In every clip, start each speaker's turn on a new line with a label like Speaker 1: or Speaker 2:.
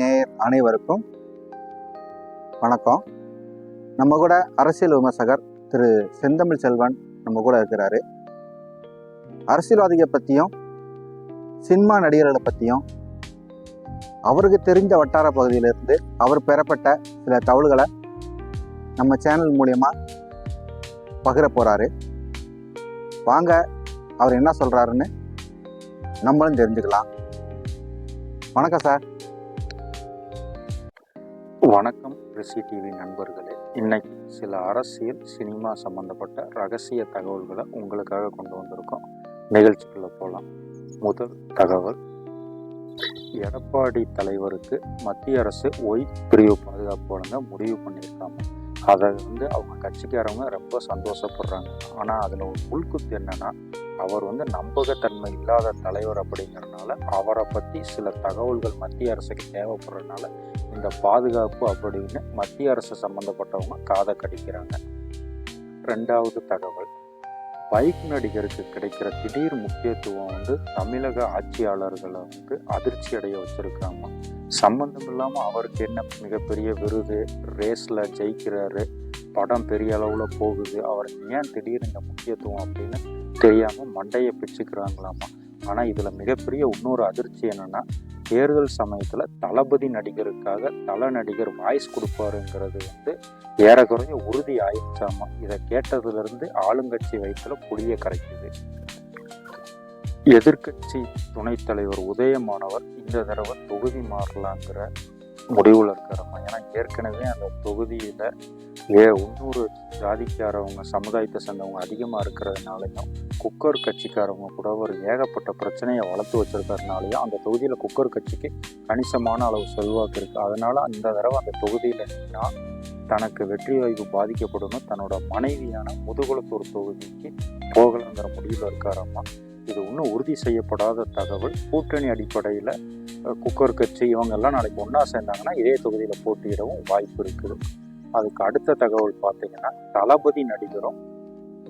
Speaker 1: நேயர் அனைவருக்கும் வணக்கம். நம்ம கூட அரசியல் விமர்சகர் திரு செந்தமிழ் செல்வன் நம்ம கூட இருக்கிறாரு. அரசியல்வாதிகளை பற்றியும் சினிமா நடிகர்களை பற்றியும் அவருக்கு தெரிஞ்ச வட்டார பகுதியிலிருந்து அவர் பெறப்பட்ட சில தகவல்களை நம்ம சேனல் மூலியமாக பகிர போகிறாரு வாங்க அவர் என்ன சொல்கிறாருன்னு நம்மளும் தெரிஞ்சுக்கலாம். வணக்கம் சார்.
Speaker 2: வணக்கம் ரிஷி டிவி நண்பர்களே. இன்னைக்கு சில அரசியல் சினிமா சம்பந்தப்பட்ட ரகசிய தகவல்களை உங்களுக்காக கொண்டு வந்திருக்கோம். நிகழ்ச்சிக்குள்ளே போகலாம் முதல் தகவல். எடப்பாடி தலைவருக்கு மத்திய அரசு ஒய் பிரிவு பாதுகாப்பு வழங்க முடிவு பண்ணியிருக்காங்க. அதை வந்து அவங்க கட்சிக்காரவங்க ரொம்ப சந்தோஷப்படுறாங்க. ஆனால் அதில் ஒரு உள்குத்து என்னன்னா அவர் வந்து நம்பகத்தன்மை இல்லாத தலைவர் அப்படிங்கிறனால அவரை பற்றி சில தகவல்கள் மத்திய அரசுக்கு தேவைப்படுறதுனால இந்த பாதுகாப்பு அப்படின்னு மத்திய அரசு சம்மந்தப்பட்டவங்க காதை கடிக்கிறாங்க. ரெண்டாவது தகவல். பைக் நடிகருக்கு கிடைக்கிற திடீர் முக்கியத்துவம் வந்து தமிழக ஆட்சியாளர்களை வந்து அதிர்ச்சி அடைய வச்சுருக்காங்க. சம்மந்தம் இல்லாமல் அவருக்கு என்ன மிகப்பெரிய விருது? ரேஸில் ஜெயிக்கிறாரு. படம் பெரிய அளவில் போகுது. அவருக்கு ஏன் திடீர் இந்த முக்கியத்துவம் அப்படின்னு தெரியாமல் மண்டையை பிச்சுக்கிறாங்களாமா? ஆனால் இதில் மிகப்பெரிய இன்னொரு அதிர்ச்சி என்னென்னா தேர்தல் சமயத்தில் தளபதி நடிகருக்காக தல நடிகர் வாய்ஸ் கொடுப்பாருங்கிறது வந்து ஏறக்குறைய உறுதி ஆயிடுச்சாமா? இதை கேட்டதுலேருந்து ஆளுங்கட்சி வயிற்றுல புளிய கரைக்குது. எதிர்க்கட்சி துணைத் தலைவர் உதயமானவர் இந்த தடவை தொகுதி மாறலாங்கிற முடிவில் இருக்கிறாங்க ஏன்னா ஏற்கனவே அந்த தொகுதியில் ஏ இன்னொரு ஜாதிக்காரவங்க சமுதாயத்தை சேர்ந்தவங்க அதிகமாக இருக்கிறதுனாலையும் குக்கர் கட்சிக்காரவங்க கூட ஒரு ஏகப்பட்ட பிரச்சனையை வளர்த்து வச்சிருக்கறதுனாலையும் அந்த தொகுதியில் குக்கர் கட்சிக்கு கணிசமான அளவு செல்வாக்கு இருக்குது அதனால் அந்த தடவை அந்த தொகுதியில் நின்னா தனக்கு வெற்றி வாய்ப்பு பாதிக்கப்படும் தன்னோட மனைவியான முதுகுளத்தூர் தொகுதிக்கு போகலங்கிற முடிவில் இருக்காரம்மா இது இன்னும் உறுதி செய்யப்படாத தகவல். கூட்டணி அடிப்படையில் குக்கர் கட்சி இவங்கெல்லாம் நாளைக்கு ஒன்றா சேர்ந்தாங்கன்னா இதே தொகுதியில் போட்டியிடவும் வாய்ப்பு இருக்குது. அதுக்கு அடுத்த தகவல் பார்த்தீங்கன்னா தளபதி நடிகரும்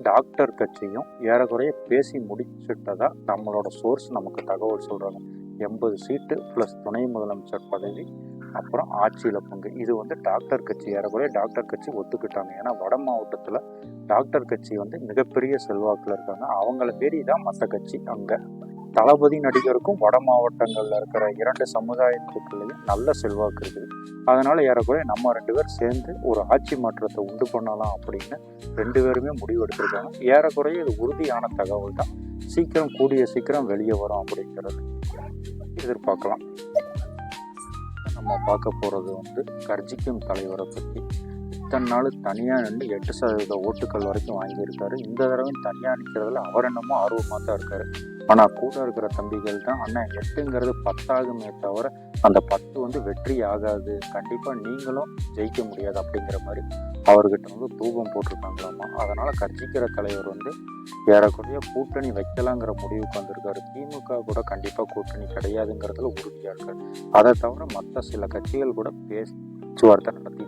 Speaker 2: டாக்டர் கட்சியும் ஏறக்குறைய பேசி முடிச்சிட்டதா நம்மளோட சோர்ஸ் நமக்கு தகவல் சொல்கிறாங்க எண்பது சீட்டு ப்ளஸ் துணை முதலமைச்சர் பதவி அப்புறம் ஆட்சியில் பங்கு. இது வந்து டாக்டர் கட்சி ஏறக்குறைய டாக்டர் கட்சி ஒத்துக்கிட்டாங்க. ஏன்னா வட மாவட்டத்தில் டாக்டர் கட்சி வந்து மிகப்பெரிய செல்வாக்கில் இருக்காங்க. அவங்கள தேடி தான் மற்ற கட்சி அங்கே தளபதி நடிகருக்கும் வட மாவட்டங்களில் இருக்கிற இரண்டு சமுதாயத்துக்குள்ளேயும் நல்ல செல்வாக்கு இருக்குது. அதனால் ஏறக்குறைய நம்ம ரெண்டு பேர் சேர்ந்து ஒரு ஆட்சி மாற்றத்தை உண்டு பண்ணலாம் அப்படின்னு ரெண்டு பேருமே முடிவு எடுத்திருக்காங்க ஏறக்குறைய இது உறுதியான தகவல் தான். சீக்கிரம் கூடிய சீக்கிரம் வெளியே வரும் அப்படிங்கிறது எதிர்பார்க்கலாம். நம்ம பார்க்க போகிறது வந்து கர்ஜிக்கும் தலைவரை பற்றி இத்தனை நாள் தனியாக நின்று எட்டு சதவீத ஓட்டுகள் வரைக்கும் வாங்கியிருக்காரு. இந்த தடவை தனியாக நிற்கிறதுல அவர் என்னமோ ஆர்வமாக தான் இருக்காரு. ஆனால் கூட இருக்கிற தம்பிகள் தான் அண்ணன் எட்டுங்கிறது பத்தாகுமே தவிர அந்த பத்து வந்து வெற்றி ஆகாது. கண்டிப்பாக நீங்களும் ஜெயிக்க முடியாது அப்படிங்கிற மாதிரி அவர்கிட்ட வந்து தூபம் போட்டிருக்காங்களாமா? அதனால் கட்சிக்கிற தலைவர் வந்து ஏறக்குறைய கூட்டணி வைக்கலாங்கிற முடிவுக்கு வந்திருக்காரு. திமுக கூட கண்டிப்பாக கூட்டணி கிடையாதுங்கிறதுல உறுதியாக இருக்காரு. அதை தவிர மற்ற சில கட்சிகள் கூட பேச்சுவார்த்தை நடத்தி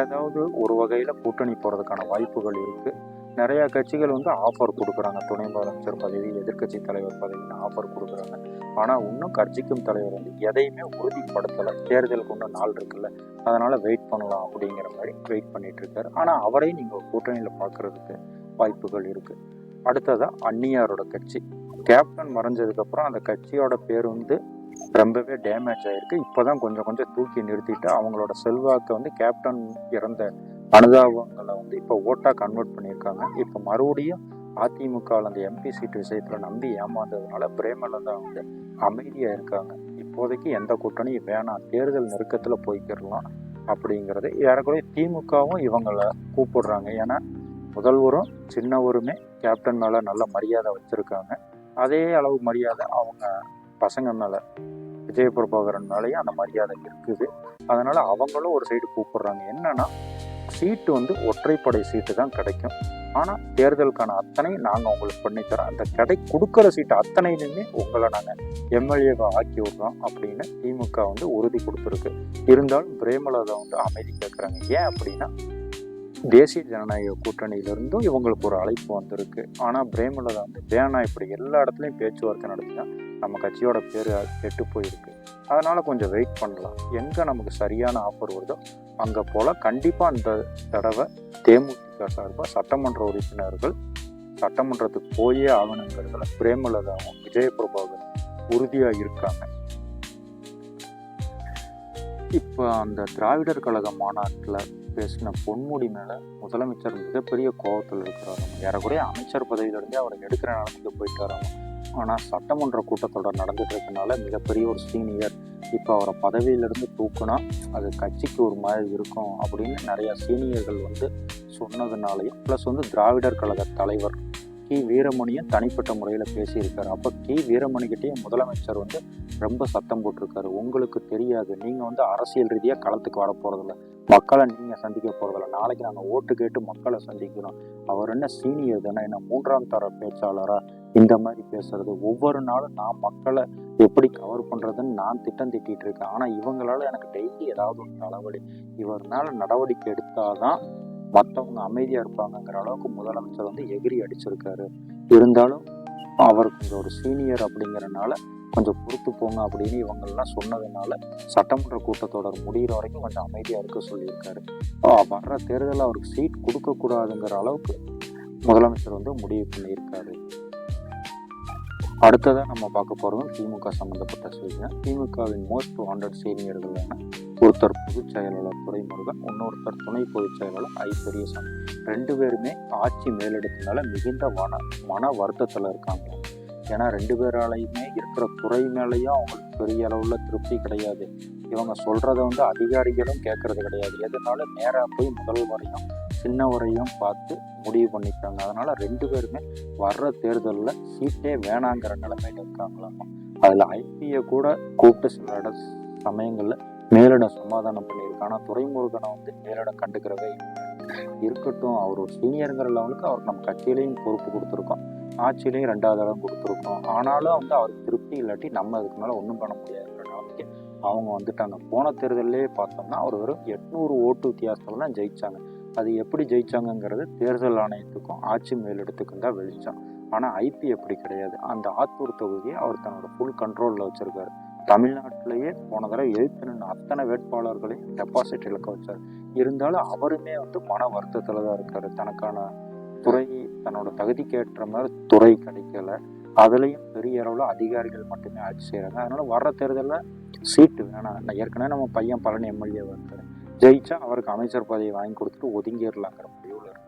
Speaker 2: ஏதாவது ஒரு வகையில் கூட்டணி போகிறதுக்கான வாய்ப்புகள் இருக்குது நிறையா கட்சிகள் வந்து ஆஃபர் கொடுக்குறாங்க. துணை முதலமைச்சர் பதவி எதிர்க்கட்சி தலைவர் பதவின்னு ஆஃபர் கொடுக்குறாங்க. ஆனால் இன்னும் கட்சிக்கும் தலைவர் வந்து எதையுமே உறுதிப்படுத்தலை. தேர்தலுக்கு இன்னும் நாள் இருக்குல்ல அதனால் வெயிட் பண்ணலாம் அப்படிங்கிற மாதிரி வெயிட் பண்ணிட்டு இருக்காரு ஆனால் அவரையும் நீங்கள் கூட்டணியில் பார்க்குறதுக்கு வாய்ப்புகள் இருக்குது அடுத்ததாக அந்நியாரோட கட்சி. கேப்டன் மறைஞ்சதுக்கப்புறம் அந்த கட்சியோட பேர் வந்து ரொம்பவே டேமேஜ் ஆயிருக்கு. இப்போதான் கொஞ்சம் கொஞ்சம் தூக்கி நிறுத்திட்டு அவங்களோட செல்வாக்கை வந்து கேப்டன் இறந்த அனுதாபங்களை வந்து இப்போ ஓட்டாக கன்வெர்ட் பண்ணியிருக்காங்க. இப்போ மறுபடியும் அதிமுக அந்த எம்பி சீட் விஷயத்தில் நம்பி ஏமாந்ததுனால பிரேமலதா வந்து அமைதியாக இருக்காங்க. இப்போதைக்கு எந்த கூட்டணியும் வேணாம். தேர்தல் நெருக்கத்தில் போய்க்கிடலாம் அப்படிங்கிறது ஏறக்குறைய திமுகவும் இவங்களை கூப்பிடுறாங்க. ஏன்னா முதல்வரும் சின்னவருமே கேப்டன் மேலே நல்ல மரியாதை வச்சுருக்காங்க. அதே அளவு மரியாதை அவங்க பசங்க மேலே விஜய பிரபாகரன் மேலேயும் அந்த மரியாதை இருக்குது. அதனால் அவங்களும் ஒரு சைடு கூப்பிடுறாங்க. என்னன்னா சீட்டு வந்து ஒற்றைப்படை சீட்டு தான் கிடைக்கும். ஆனால் தேர்தலுக்கான அத்தனை நாங்கள் உங்களுக்கு பண்ணித்தரோம். அந்த கடை கொடுக்குற சீட்டு அத்தனையிலுமே உங்களை நாங்கள் எம்எல்ஏவை ஆக்கி விட்றோம் அப்படின்னு திமுக வந்து உறுதி கொடுத்துருக்கு. இருந்தாலும் பிரேமலதா வந்து அமைதி கேட்குறாங்க ஏன் அப்படின்னா தேசிய ஜனநாயக கூட்டணியிலிருந்தும் இவங்களுக்கு ஒரு அழைப்பு வந்திருக்கு. ஆனால் பிரேமலதா வந்து வேணா இப்படி எல்லா இடத்துலையும் பேச்சுவார்த்தை நடத்தினா நம்ம கட்சியோட பேர் கெட்டு போயிருக்கு. அதனால் கொஞ்சம் வெயிட் பண்ணலாம். எங்கே நமக்கு சரியான ஆஃபர் வருதோ அங்கே போல் கண்டிப்பாக அந்த தடவை தேமுதிக சார்பாக சட்டமன்ற உறுப்பினர்கள் சட்டமன்றத்துக்கு போயே ஆகணுங்கிறதுல பிரேமலதாவும் விஜயபிரபாகர் உறுதியாக இருக்காங்க. இப்போ அந்த திராவிடர் கழக மாநாட்டில் பேசின பொன்முடி மேலே முதலமைச்சர் மிகப்பெரிய கோபத்தில் இருக்கிறார் ஏறக்குறைய அமைச்சர் பதவியிலிருந்தே அவரை எடுக்கிற நிலத்துக்கு வராங்க ஆனால் சட்டமன்ற கூட்டத்தொடர் நடந்துட்டு இருக்கனால மிகப்பெரிய ஒரு சீனியர் இப்போ அவரை பதவியிலிருந்து தூக்குனா அது கட்சிக்கு ஒரு மாதிரி இருக்கும் அப்படின்னு நிறையா சீனியர்கள் வந்து சொன்னதுனாலையும் ப்ளஸ் வந்து திராவிடர் கழக தலைவர் கி. வீரமணியும் தனிப்பட்ட முறையில் பேசியிருக்காரு. அப்போ கி. வீரமணிக்கிட்டேயும் முதலமைச்சர் வந்து ரொம்ப சத்தம் போட்டிருக்காரு. உங்களுக்கு தெரியாது. நீங்கள் வந்து அரசியல் ரீதியாக களத்துக்கு வர போகிறதில்ல மக்களை நீங்கள் சந்திக்க போகிறதில்ல நாளைக்கு நாங்கள் ஓட்டு கேட்டு மக்களை சந்திக்கிறோம். அவர் என்ன சீனியர் தானே என்ன மூன்றாம் தர பேச்சாளரா? இந்த மாதிரி பேசுறது. ஒவ்வொரு நாளும் நான் மக்களை எப்படி கவர் பண்ணுறதுன்னு நான் திட்டம் திட்டிட்டு இருக்கேன். ஆனால் இவங்களால எனக்கு டெய்லி ஏதாவது ஒரு தலைவலி இவர்னால நடவடிக்கை எடுத்தாதான் மற்றவங்க அமைதியாக இருப்பாங்கங்கிற அளவுக்கு முதலமைச்சர் வந்து எகிரி அடிச்சிருக்காரு. இருந்தாலும் அவர் ஒரு சீனியர் அப்படிங்கிறனால கொஞ்சம் பொறுத்து போங்க அப்படின்னு இவங்கெல்லாம் சொன்னதுனால சட்டமன்ற கூட்டத்தொடர் முடிகிற வரைக்கும் கொஞ்சம் அமைதியாக இருக்க சொல்லியிருக்காரு. வர்ற தேர்தலில் அவருக்கு சீட் கொடுக்கக்கூடாதுங்கிற அளவுக்கு முதலமைச்சர் வந்து முடிவு பண்ணியிருக்காரு. அடுத்ததாக நம்ம பார்க்க போகிறதும் திமுக சம்மந்தப்பட்ட செய்திகள். திமுகவின் மோஸ்ட் வாண்டட் சீனியர்களான ஒருத்தர் பொதுச் செயலாளர் துறைமுருகன் இன்னொருத்தர் துணை பொதுச் செயலாளர் ஐ பெரியசாமி ரெண்டு பேருமே ஆட்சி மேலெடுத்தனால மிகுந்த மன மன வருத்தத்தில் இருக்காங்க. ஏன்னா ரெண்டு பேராலையுமே இருக்கிற துறை மேலேயும் அவங்களுக்கு பெரிய அளவில் திருப்தி கிடையாது. இவங்க சொல்கிறத வந்து அதிகாரிகளும் கேட்கறது கிடையாது. எதனால நேராக போய் முதல்வரையும் சின்னவரையும் பார்த்து முடிவு பண்ணிக்கிறாங்க அதனால் ரெண்டு பேருமே வர்ற தேர்தலில் சீட்டே வேணாங்கிற நிலைமையில் இருக்காங்களாமா? அதில் ஐபியை கூட கூப்பிட்டு சில இட சமயங்களில் மேலிடம் சமாதானம் பண்ணியிருக்கு. ஆனால் துறைமுருகனை வந்து மேலிடம் கண்டுக்கிறதே இருக்கட்டும் அவர் ஒரு சீனியருங்கிற லெவலுக்கு அவர் நம்ம கட்சியிலையும் பொறுப்பு கொடுத்துருக்கோம். ஆட்சியிலையும் ரெண்டாவது இடம் கொடுத்துருக்கோம். ஆனாலும் வந்து அவருக்கு திருப்தி இல்லாட்டி நம்ம அதுக்கு மேலே ஒன்றும் பண்ண முடியாதுங்கிற நிலைமைக்கு அவங்க வந்துட்டாங்க. போன தேர்தலே பார்த்தோம்னா அவர் வெறும் எட்நூறு ஓட்டு வித்தியாசத்தில் தான் ஜெயிச்சாங்க. அது எப்படி ஜெயிச்சாங்கங்கிறது தேர்தல் ஆணையத்துக்கும் ஆட்சி மேலிடத்துக்கும் தான் வெளிச்சம். ஆனால் ஐபி அப்படி கிடையாது. அந்த ஆத்தூர் தொகுதியை அவர் தன்னோட ஃபுல் கண்ட்ரோலில் வச்சுருக்காரு. தமிழ்நாட்டிலேயே போன தடவை எழுத்து நின்று அத்தனை வேட்பாளர்களையும் டெபாசிட் இழக்க வச்சார். இருந்தாலும் அவருமே வந்து மன வருத்தத்தில் தான் இருக்கார். தனக்கான துறை தன்னோட தகுதிக்கு ஏற்ற மாதிரி துறை கிடைக்கல. அதுலேயும் பெரிய அளவில் அதிகாரிகள் மட்டுமே ஆட்சி செய்கிறாங்க அதனால வர்ற தேர்தலில் சீட்டு வேணாம். நான் ஏற்கனவே நம்ம பையன் பழனி எம்எல்ஏ வந்து ஜெயிச்சா அவருக்கு அமைச்சர் பதவி வாங்கி கொடுத்துட்டு ஒதுங்கிடலாங்கிற முடிவில் இருக்கு